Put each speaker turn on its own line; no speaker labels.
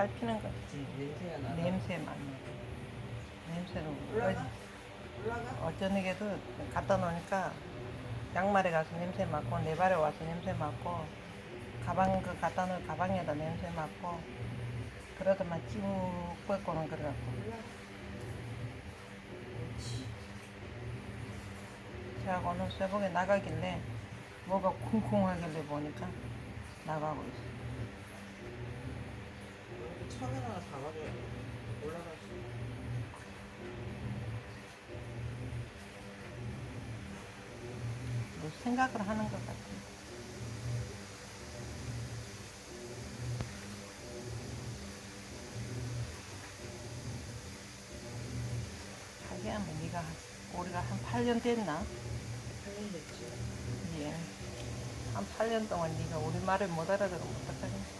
살피는 거지.
냄새가 나.
냄새 맡는 거. 냄새로? 어저녁에도 갖다 놓으니까 양말에 가서 냄새 맡고 내 발에 와서 냄새 맡고 가방 그 갖다 놓은 가방에다 냄새 맡고 그러더만 쭉 뻗고는 그래갖고 제가 오늘 새벽에 나가길래 뭐가 쿵쿵하길래 보니까 나가고 있어
천을 하나 잡아줘야 돼. 올라갈 수.
뭐 생각을 하는 것 같아 자기야 뭐 네가 우리가 한 8년 됐나?
8년 됐지.
예. 한 8년 동안 네가 우리 말을 못 알아들으면 어떡하냐?